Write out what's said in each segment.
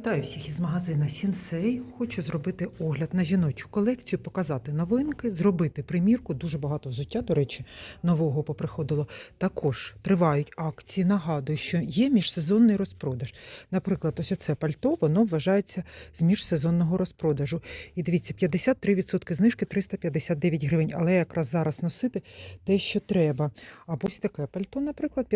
Вітаю всіх із магазина Сінсей. Хочу зробити огляд на жіночу колекцію, показати новинки, зробити примірку. Дуже багато взуття, до речі, нового поприходило. Також тривають акції. Нагадую, що є міжсезонний розпродаж. Наприклад, ось оце пальто, воно вважається з міжсезонного розпродажу. І дивіться, 53% знижки 359 гривень. Але якраз зараз носити те, що треба. Або ось таке пальто, наприклад,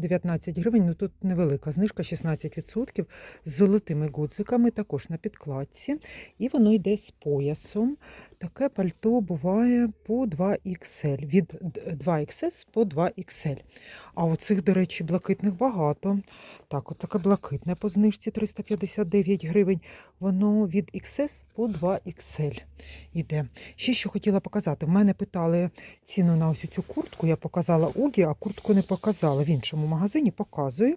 519 гривень. Ну тут невелика знижка, 16% з золотими гудзиками, також на підкладці. І воно йде з поясом. Таке пальто буває по 2XL, від 2XS по 2XL. А оцих, до речі, блакитних багато. Так, от таке блакитне по знижці 359 гривень. Воно від XS по 2XL іде. Ще що хотіла показати. В мене питали ціну на ось цю куртку. Я показала Угі, а куртку не показала. В іншому магазині показую.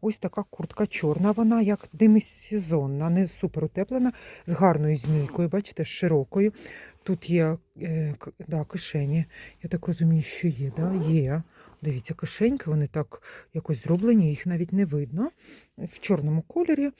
Ось така куртка чорна. Вона як демісезонна, не супер утеплена, з гарною змійкою, бачите, широкою. Тут є е, да, кишені. Я так розумію, що є. Да? Є. Дивіться, кишеньки, вони так якось зроблені, їх навіть не видно. В чорному кольорі.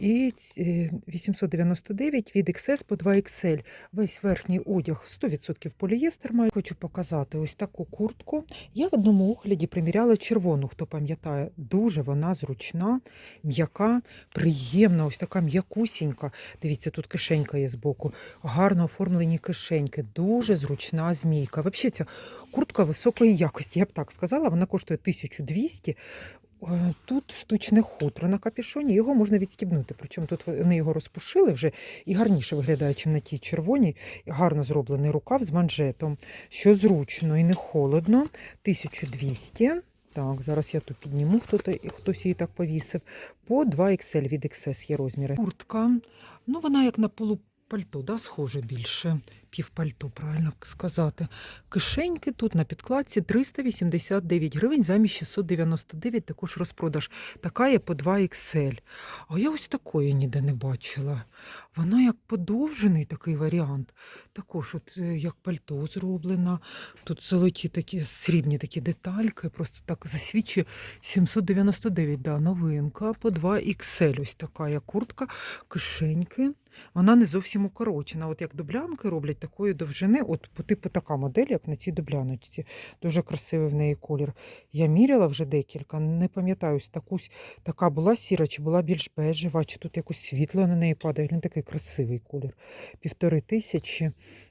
І е, 899 від XS по 2XL. Весь верхній одяг 100% полієстер має. Хочу показати ось таку куртку. Я в одному огляді приміряла червону, хто пам'ятає. Дуже вона зручна, м'яка, приємна, ось така м'якусінька. Дивіться, тут кишенька є збоку. Гарно оформлені кишеньки, дуже зручна змійка. Взагалі, ця куртка високої якості, я б так сказала, вона коштує 1200. Е, Тут штучне хутро на капюшоні, його можна відстібнути. Причому тут вони його розпушили вже і гарніше виглядає, ніж на тій червоній. Гарно зроблений рукав з манжетом, що зручно і не холодно. 1200. Так, зараз я тут підніму, хто хтось її так повісив. По 2XL від XS є розміри. Куртка, ну вона як на полупальто, да, схоже більше. Півпальто, правильно сказати. Кишеньки тут на підкладці 389 гривень замість 699, також розпродаж. Така є по 2XL. А я ось такої ніде не бачила. Вона як подовжений такий варіант. Також от е, як пальто зроблена. Тут золоті такі срібні такі детальки, просто так засвідчує 799, да, новинка по 2XL. Ось така є куртка, кишеньки. Вона не зовсім укорочена. От як дублянки роблять такої довжини, от по типу така модель, як на цій дубляночці. Дуже красивий в неї колір. Я міряла вже декілька, не пам'ятаю, така була сіра, чи була більш бежева, чи тут якось світло на неї падає. Він такий красивий колір. Півтори тисячі.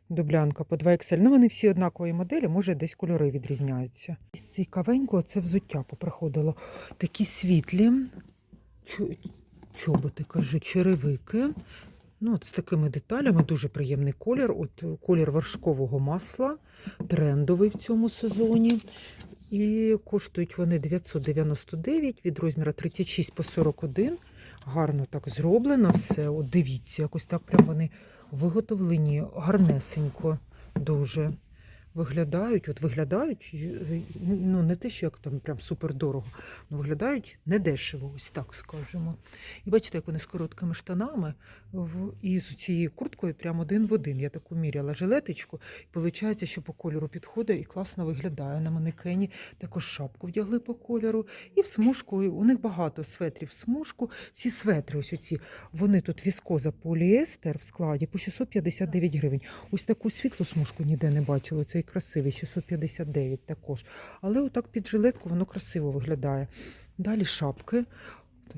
Дублянка по 2XL. Ну, вони всі однакові моделі, може, десь кольори відрізняються. Із цікавенького це взуття поприходило. Такі світлі чоботи, кажу, черевики. Ну, от з такими деталями дуже приємний колір. От е, колір вершкового масла, трендовий в цьому сезоні. І коштують вони 999 від розміра 36 по 41. Гарно так зроблено все. От дивіться, якось так прям вони виготовлені гарнесенько дуже. Виглядають, от виглядають, е, ну не те, що як там прям супер дорого, але виглядають недешево, ось так скажемо. І бачите, як вони з короткими штанами і з цією курткою прямо один в один. Я таку міряла жилеточку. І виходить, що по кольору підходить і класно виглядає на манекені. Також шапку вдягли по кольору. І в смужку, у них багато светрів в смужку. Всі светри, ось оці, вони тут віскоза поліестер в складі по 659 гривень. Ось таку світлу смужку ніде не бачила. Цей красивий, 659 також. Але отак під жилетку воно красиво виглядає. Далі шапки.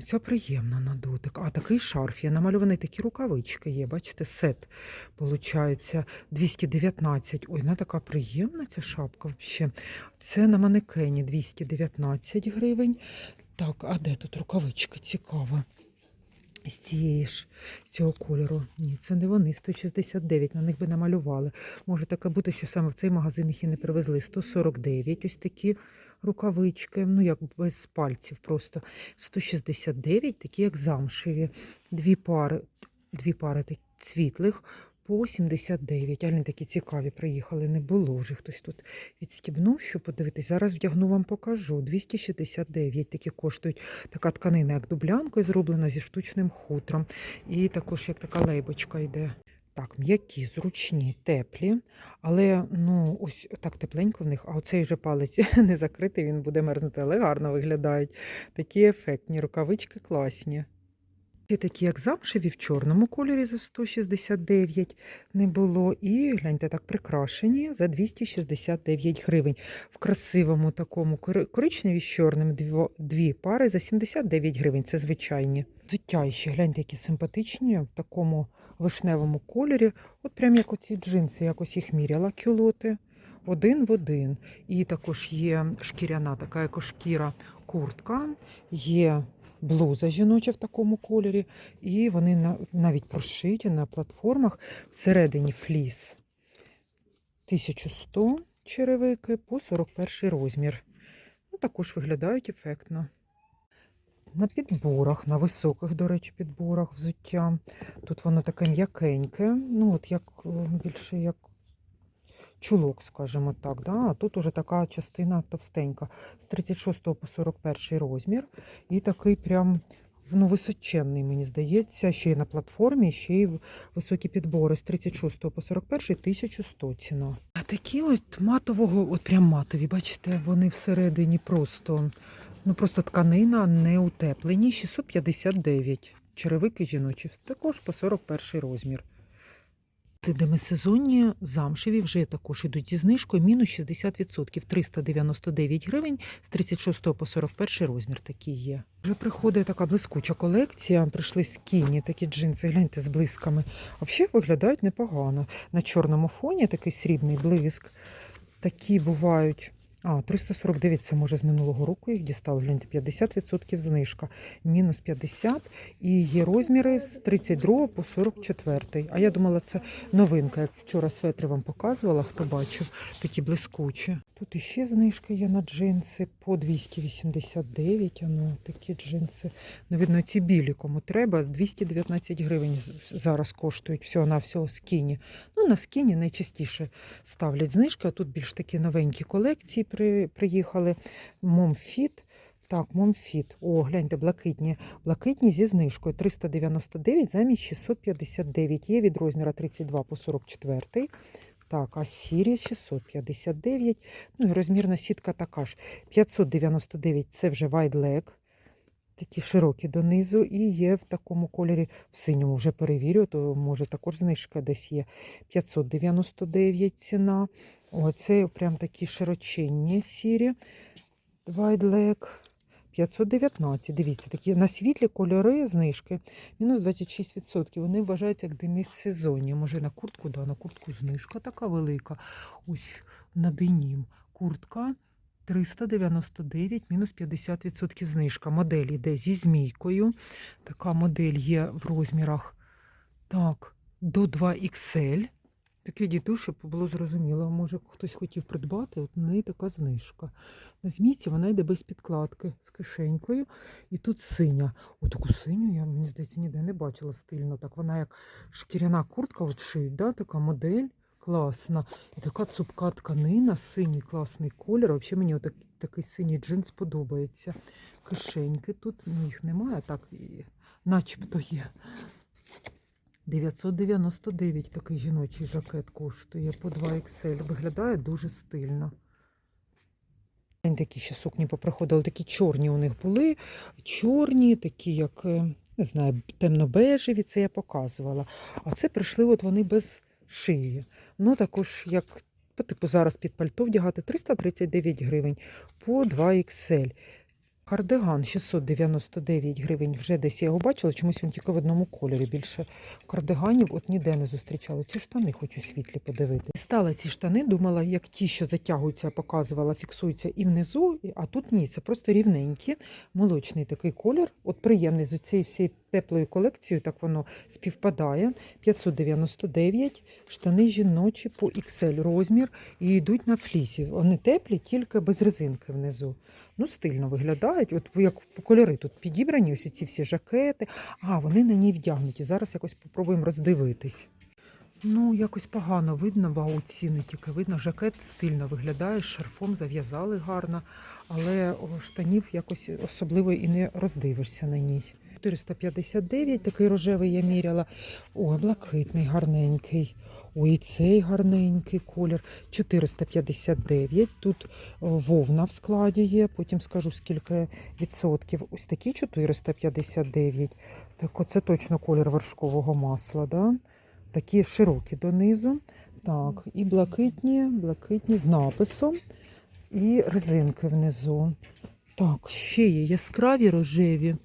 Ця приємна на дотик. А такий шарф є. Намальовані такі рукавички є. Бачите, сет получається 219. Ой, вона така приємна ця шапка взагалі. Це на манекені 219 гривень. Так, а де тут рукавички? Цікаво. З цієї ж цього кольору. Ні, це не вони. 169. На них би намалювали. Може таке бути, що саме в цей магазин їх і не привезли. 149 ось такі рукавички, ну як без пальців просто. 169, такі як замшеві. Дві пари, дві пари світлих по 79. А вони такі цікаві приїхали. Не було вже хтось тут відстібнув, що подивитись. Зараз вдягну вам покажу. 269 такі коштують. Така тканина, як дублянкою, зроблена зі штучним хутром. І також як така лейбочка йде. Так, м'які, зручні, теплі, але ну ось так тепленько в них, а оцей вже палець не закритий, він буде мерзнути, але гарно виглядають. Такі ефектні рукавички класні. Є такі, як замшеві в чорному кольорі за 169 не було. І гляньте, так прикрашені за 269 гривень. В красивому такому коричневі з чорним дві пари за 79 гривень. Це звичайні. Взуття ще гляньте, які симпатичні в такому вишневому кольорі. От прям як оці джинси, якось їх міряла кюлоти. Один в один. І також є шкіряна, така екошкіра куртка, є блуза жіноча в такому кольорі, і вони навіть прошиті на платформах всередині фліс 1100 черевики по 41 розмір. Ну, також виглядають ефектно. На підборах, на високих, до речі, підборах взуття. Тут воно таке м'якеньке, ну от як е, більше як чулок, скажімо так. Да? А тут уже така частина товстенька з 36 по 41 розмір. І такий прям ну, височенний, мені здається, ще й на платформі, ще й високі підбори з 36 по 41 1100 ціна. А такі от матового, от прям матові, бачите, вони всередині просто, ну просто тканина не утеплені, 659. Черевики жіночі, також по 41 розмір. Ти демисезонні замшеві вже також ідуть зі знижкою мінус 60%, 399 гривень з 36 по 41 розмір такий є. Вже приходить така блискуча колекція, прийшли скіні, такі джинси, гляньте з блисками. Взагалі виглядають непогано. На чорному фоні такий срібний блиск. Такі бувають. А, 349 це може з минулого року їх дістали. Гляньте, 50% знижка, мінус 50. І є розміри з 32 по 44. А я думала, це новинка, як вчора светри вам показувала, хто бачив, такі блискучі. Тут іще знижка є на джинси по 289. А ну, такі джинси. Ну, видно, ці білі, кому треба, 219 гривень зараз коштують всього-навсього скіні. Ну, на скіні найчастіше ставлять знижки, а тут більш такі новенькі колекції при, приїхали. Момфіт. Так, Момфіт. О, гляньте, блакитні. Блакитні зі знижкою 399 замість 659. Є від розміра 32 по 44. Так, а сірі 659. Ну і розмірна сітка така ж. 599 це вже Leg. Такі широкі донизу. І є в такому кольорі в синьому. Вже перевірю, то може також знижка десь є. 599 ціна. Оце прям такі широченні сірі. Wide Leg. 519. Дивіться, такі на світлі кольори знижки. Мінус 26%. Вони вважаються як демісезонні. Може на куртку, да, на куртку знижка така велика. Ось на денім. Куртка 399, мінус 50% знижка. Модель йде зі змійкою. Така модель є в розмірах так, до 2XL. Так відійду, щоб було зрозуміло. Може, хтось хотів придбати, от на неї така знижка. На змійці вона йде без підкладки з кишенькою. І тут синя. О, таку синю я, мені здається, ніде не бачила стильно. Так вона як шкіряна куртка от шиють, да? така модель класна. І така цупка тканина, синій класний колір. Взагалі мені отак, такий синій джинс подобається. Кишеньки тут ну, їх немає, так начебто є. 999 такий жіночий жакет коштує по 2XL. Виглядає дуже стильно. Такі ще сукні поприходили, такі чорні у них були. Чорні, такі, як, е, не знаю, темно-бежеві, це я показувала. А це прийшли от вони без шиї. Ну, також, як по типу зараз під пальто вдягати 339 гривень по 2XL. Кардиган 699 гривень. Вже десь я його бачила, чомусь він тільки в одному кольорі. Більше кардиганів от ніде не зустрічала. Ці штани хочу світлі подивити. Стала ці штани, думала, як ті, що затягуються, показувала, фіксуються і внизу, а тут ні, це просто рівненькі, молочний такий колір. От приємний з цією всією теплою колекцією, так воно співпадає. 599, штани жіночі по XL розмір і йдуть на флісі. Вони теплі, тільки без резинки внизу. Ну, стильно виглядають. От як кольори тут підібрані, ось ці всі жакети. А, вони на ній вдягнуті. Зараз якось попробуємо роздивитись. Ну, якось погано видно, вау, ціни тільки видно. Жакет стильно виглядає, шарфом зав'язали гарно, але штанів якось особливо і не роздивишся на ній. 459, такий рожевий я міряла. Ой, блакитний, гарненький. Ой, цей гарненький колір. 459. Тут вовна в складі є. Потім скажу, скільки відсотків. Ось такі 459. Так, оце точно колір вершкового масла. Да? Такі широкі донизу. Так, і блакитні, блакитні з написом, і резинки внизу. Так, ще є яскраві рожеві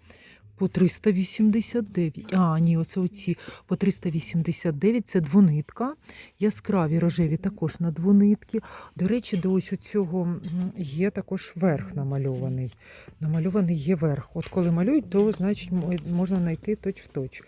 по 389. А, ні, оце оці по 389 це двонитка. Яскраві рожеві також на двонитки. До речі, до ось цього є також верх намальований. Намальований є верх. От коли малюють, то значить можна знайти точ в точ.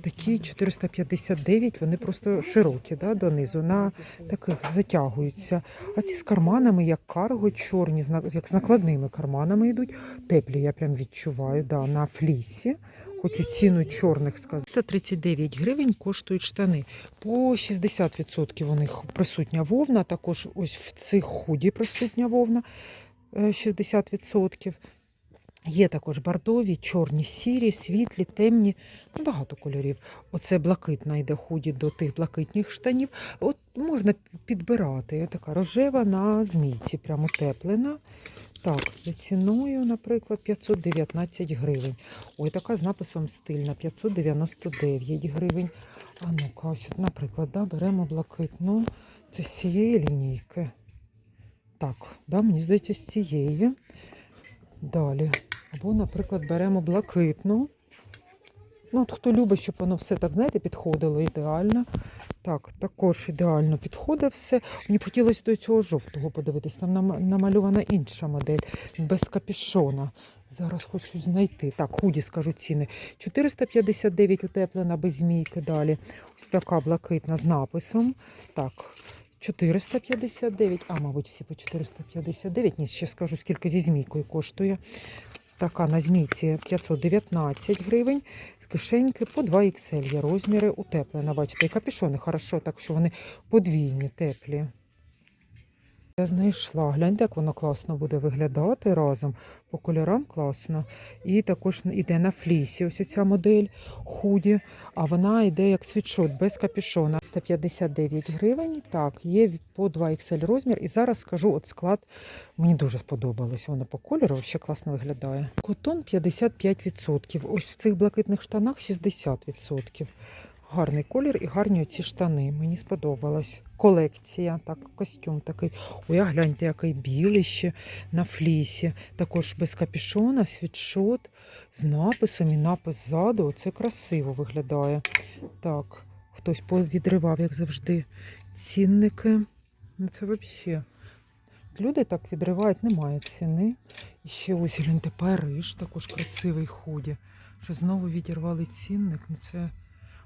Такі 459, вони просто широкі да, донизу, на таких затягуються. А ці з карманами, як карго, чорні, як з накладними карманами йдуть. Теплі я прям відчуваю, да, на флісі. Хочу ціну чорних сказати. 139 гривень коштують штани. По 60% у них присутня вовна, також ось в цих худі присутня вовна е, 60%. Є також бордові, чорні, сірі, світлі, темні, ну, багато кольорів. Оце блакитна йде худі до тих блакитних штанів. От можна підбирати. Така рожева на змійці, прямо утеплена. Так, за ціною, наприклад, 519 гривень. Ой, така з написом стильна, 599 гривень. А ну-ка, ось, наприклад, да, беремо блакитну. Це з цієї лінійки. Так, да, мені здається, з цієї. Далі. Або, наприклад, беремо блакитну. Ну, от хто любить, щоб воно все так, знаєте, підходило ідеально. Так, також ідеально підходить все. Мені хотілося до цього жовтого подивитись. Там намальована інша модель без капішона. Зараз хочу знайти. Так, худі скажу ціни. 459 утеплена без змійки. Далі. Ось така блакитна з написом. Так, 459. А, мабуть, всі по 459. Ні, ще скажу, скільки зі змійкою коштує. Така на змійці 519 гривень. З кишеньки по 2 XL є розміри утеплена. Бачите, і капюшони хорошо, так що вони подвійні, теплі. Я знайшла. Гляньте, як воно класно буде виглядати разом. По кольорам класно. І також йде на флісі. Ось ця модель худі. А вона йде як світшот без капюшона. 159 гривень. Так, є по 2 XL розмір. І зараз скажу от склад. Мені дуже сподобалось. Воно по кольору ще класно виглядає. Котон 55%. Ось в цих блакитних штанах 60%. Гарний колір і гарні оці штани. Мені сподобалось. Колекція, так, костюм такий. Ой, а гляньте, який білий ще на флісі. Також без капюшона, світшот з написом і напис ззаду. Це красиво виглядає. Так, хтось відривав, як завжди, цінники. Ну це взагалі. Люди так відривають, немає ціни. І ще ось гляньте, Париж, також красивий худі. Що знову відірвали цінник. Ну це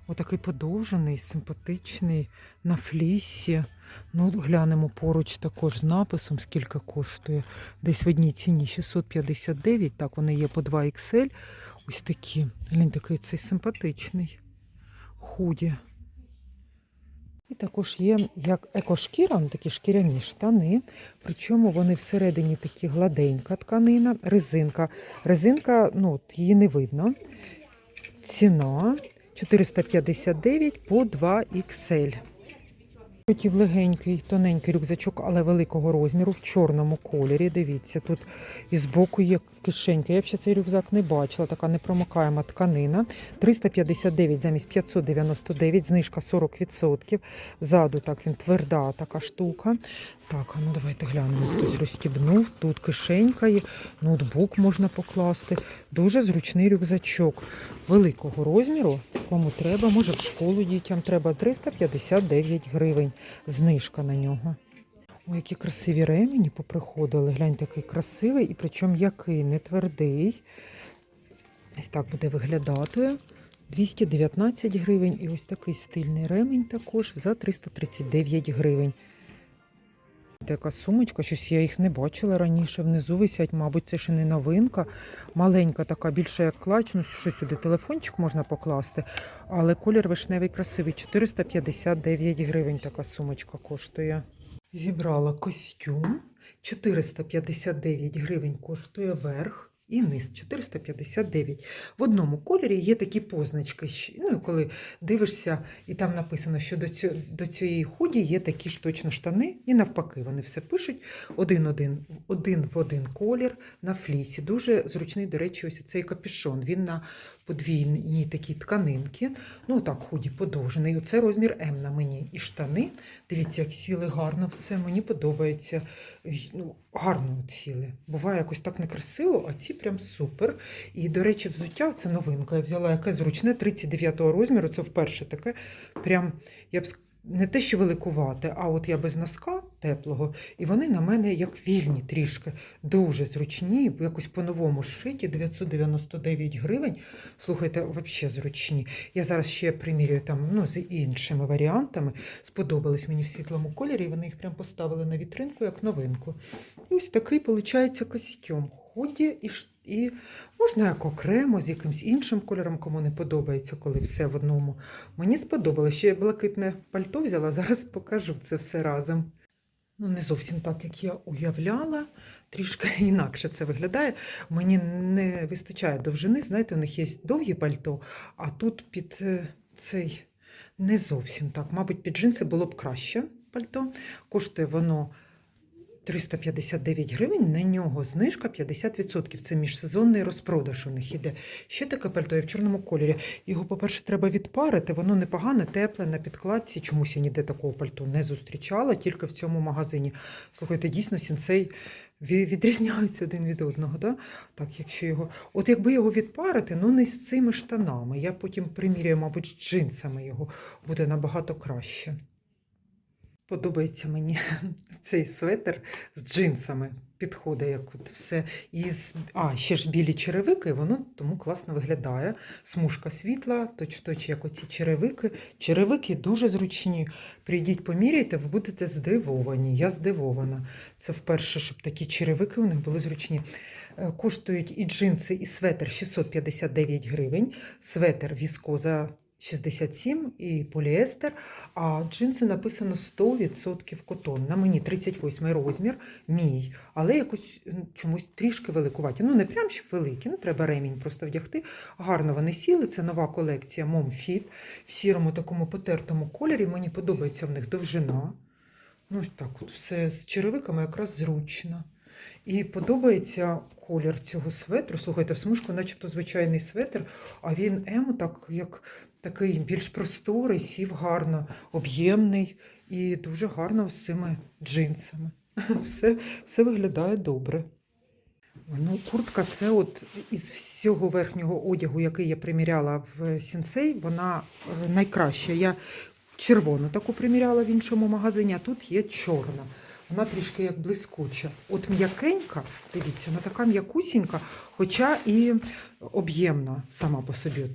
отакий подовжений, симпатичний на флісі. Ну, глянемо поруч також з написом, скільки коштує. Десь в одній ціні 659. Так, вони є по 2 XL. Ось такі. Глянь, такий цей симпатичний худі. І також є як екошкіра, ну, такі шкіряні штани. Причому вони всередині такі гладенька тканина, резинка. Резинка, ну, от її не видно. Ціна 459 по 2 XL. Хотів легенький, тоненький рюкзачок, але великого розміру в чорному кольорі. Дивіться, тут і збоку є кишенька. Я б ще цей рюкзак не бачила, така непромокаема тканина. 359 замість 599, знижка 40%. Ззаду так він тверда така штука. Так, а ну давайте глянемо. Хтось розстібнув. Тут кишенька є, ноутбук можна покласти. Дуже зручний рюкзачок великого розміру. Кому треба, може в школу дітям треба 359 гривень. Знижка на нього. Ой, які красиві ремені поприходили. Глянь, такий красивий, і причому який, не твердий. Ось так буде виглядати. 219 гривень. І ось такий стильний ремінь також за 339 гривень. Така сумочка, щось я їх не бачила раніше. Внизу висять, мабуть, це ще не новинка. Маленька така, більше як клач, ну що сюди телефончик можна покласти. Але колір вишневий красивий. 459 гривень така сумочка коштує. Зібрала костюм. 459 гривень коштує верх. І низ 459. В одному кольорі є такі позначки. Ну, коли дивишся, і там написано, що до, цього, до цієї худі є такі ж точно штани, і навпаки, вони все пишуть один-один, один в один колір на флісі. Дуже зручний, до речі, ось цей капюшон. Він на подвійній такій тканинки. Ну, так, худі подовжений. Оце розмір М на мені. І штани. Дивіться, як сіли гарно все. Мені подобається. Ну, гарно сіли. Буває якось так некрасиво, а ці прям супер. І, до речі, взуття це новинка. Я взяла яке зручне 39 розміру. Це вперше таке. Прям, я б не те, що великувати, а от я без носка теплого, і вони на мене як вільні трішки, дуже зручні, якось по-новому шиті, 999 гривень. Слухайте, взагалі зручні. Я зараз ще примірюю там ну, з іншими варіантами. Сподобались мені в світлому кольорі, і вони їх прям поставили на вітринку як новинку. І ось такий виходить костюм. Ході і, і можна як окремо з якимось іншим кольором, кому не подобається, коли все в одному. Мені сподобалося, ще я блакитне пальто взяла, зараз покажу це все разом. Ну, не зовсім так, як я уявляла, трішки інакше це виглядає. Мені не вистачає довжини, знаєте, у них є довгі пальто, а тут під е, цей не зовсім так. Мабуть, під джинси було б краще пальто. Коштує воно 359 гривень, на нього знижка 50%. Це міжсезонний розпродаж у них іде. Ще таке пальто є в чорному кольорі. Його, по-перше, треба відпарити, воно непогане, тепле на підкладці. Чомусь я ніде такого пальто не зустрічала, тільки в цьому магазині. Слухайте, дійсно, сінцей ві- відрізняються один від одного. Да? Так, якщо його... От якби його відпарити, ну не з цими штанами. Я потім приміряю, мабуть, з джинсами його буде набагато краще. Подобається мені цей светр з джинсами. Підходить як от все. І з... А, ще ж білі черевики, воно тому класно виглядає. Смужка світла, точ-точ, як оці черевики. Черевики дуже зручні. Прийдіть, поміряйте, ви будете здивовані. Я здивована. Це вперше, щоб такі черевики у них були зручні. Е, Коштують і джинси, і светр 659 гривень. Светр віскоза 67 і поліестер, а джинси написано 100% котон. На мені 38 розмір, мій, але якось чомусь трішки великуваті. Ну, не прям щоб великі, ну треба ремінь просто вдягти. Гарно вони сіли. Це нова колекція Momfit в сірому такому потертому кольорі. Мені подобається в них довжина. Ну, так от все з черевиками якраз зручно. І подобається колір цього светру. Слухайте, в смужку, начебто звичайний светр, а він ему так, як такий більш просторий, сів гарно, об'ємний і дуже гарно з цими джинсами. Все, все виглядає добре. Ну, куртка це от із всього верхнього одягу, який я приміряла в Сінсей, вона е, найкраща. Я червону таку приміряла в іншому магазині, а тут є чорна. Вона трішки як блискуча. От м'якенька, дивіться, вона така м'якусінька, хоча і об'ємна сама по собі.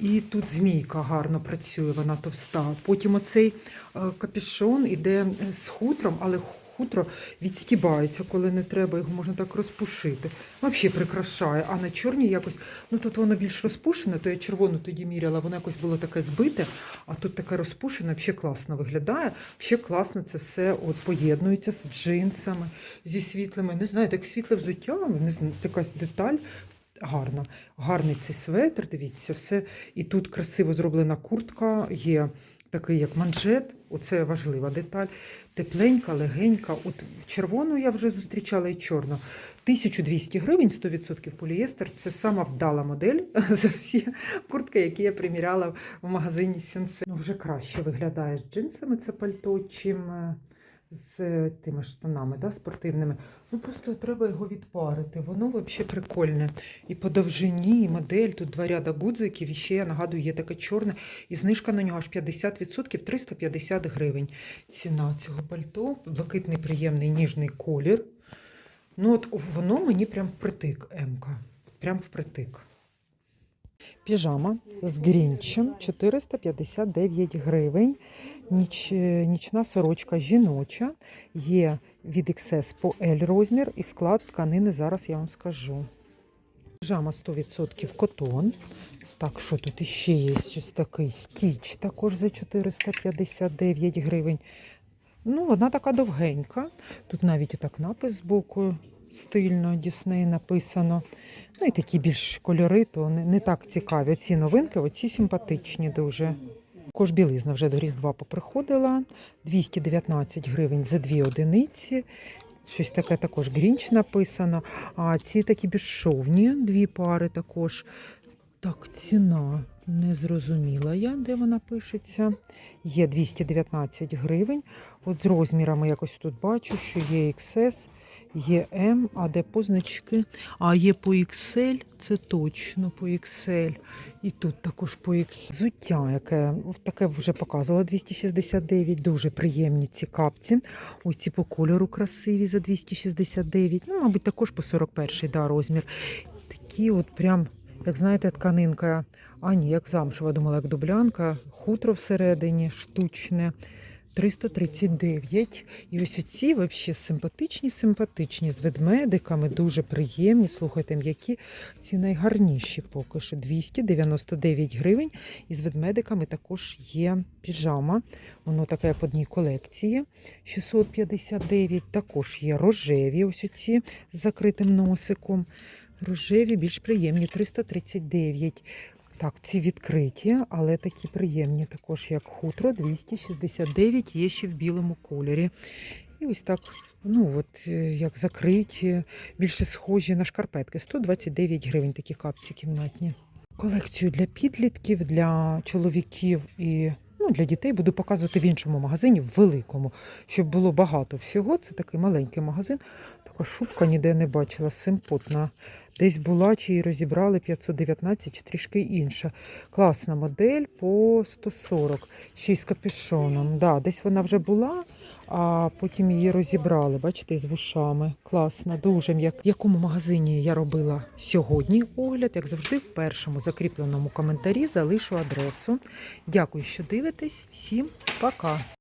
І тут змійка гарно працює, вона товста. Потім оцей е, капюшон іде з хутром, але хутро відстібається, коли не треба, його можна так розпушити. Взагалі прикрашає. А на чорній якось, ну тут воно більш розпушене, то я червону тоді міряла, воно якось було таке збите, а тут таке розпушене, взагалі класно виглядає. Взагалі класно це все от поєднується з джинсами, зі світлими. Не знаю, так світле взуття, не знаю, якась деталь. Гарно, гарний цей светр, дивіться, все. І тут красиво зроблена куртка, є такий як манжет, оце важлива деталь. Тепленька, легенька. От червону я вже зустрічала і чорну. 1200 гривень, 100% полієстер. Це сама вдала модель за всі куртки, які я приміряла в магазині Сенсе. Ну, вже краще виглядає з джинсами це пальто, чим е, з тими штанами да, спортивними. Ну просто треба його відпарити. Воно взагалі прикольне. І по довжині, і модель. Тут два ряда гудзиків. І ще я нагадую, є таке чорне. І знижка на нього аж 50%, 350 гривень. Ціна цього пальто. Блакитний приємний ніжний колір. Ну от воно мені прям впритик, Емка. Прям впритик. Піжама з грінчем 459 гривень. Ніч, нічна сорочка жіноча. Є від XS по L розмір і склад тканини зараз я вам скажу. Піжама 100% котон. Так, що тут іще є? Ось такий стіч також за 459 гривень. Ну, вона така довгенька. Тут навіть так напис з боку стильно, Дісней написано. Ну і такі більш кольори, то не, не так цікаві. Оці новинки, оці симпатичні дуже. Також білизна вже до Різдва поприходила. 219 гривень за дві одиниці. Щось таке також Грінч написано. А ці такі безшовні, дві пари також. Так, ціна не зрозуміла я, де вона пишеться. Є 219 гривень. От з розмірами якось тут бачу, що є XS, є M, а де позначки. А є по XL, це точно по XL. І тут також по XL. Взуття, яке таке вже показувала 269. Дуже приємні ці капці. Ось ці по кольору красиві за 269. Ну, мабуть, також по 41 да, розмір. Такі от прям, як знаєте, тканинка. А ні, як замшева, думала, як дублянка, хутро всередині, штучне. 339. І ось оці взагалі симпатичні, симпатичні, з ведмедиками, дуже приємні. Слухайте, м'які ці найгарніші поки що. 299 гривень. І з ведмедиками також є піжама. Воно таке як в одній колекції. 659. Також є рожеві, ось оці з закритим носиком. Рожеві більш приємні, 339. Так, ці відкриті, але такі приємні, також як хутро 269, є ще в білому кольорі. І ось так, ну от е, як закриті, більше схожі на шкарпетки. 129 гривень такі капці кімнатні. Колекцію для підлітків, для чоловіків і ну, для дітей буду показувати в іншому магазині, в великому, щоб було багато всього. Це такий маленький магазин. Така шубка ніде не бачила, симпотна. Десь була, чи її розібрали 519, чи трішки інша. Класна модель по 140, ще й з капюшоном. Да, десь вона вже була, а потім її розібрали. Бачите, з вушами. Класна, дуже м'яка. В якому магазині я робила сьогодні огляд, як завжди, в першому закріпленому коментарі залишу адресу. Дякую, що дивитесь. Всім пока!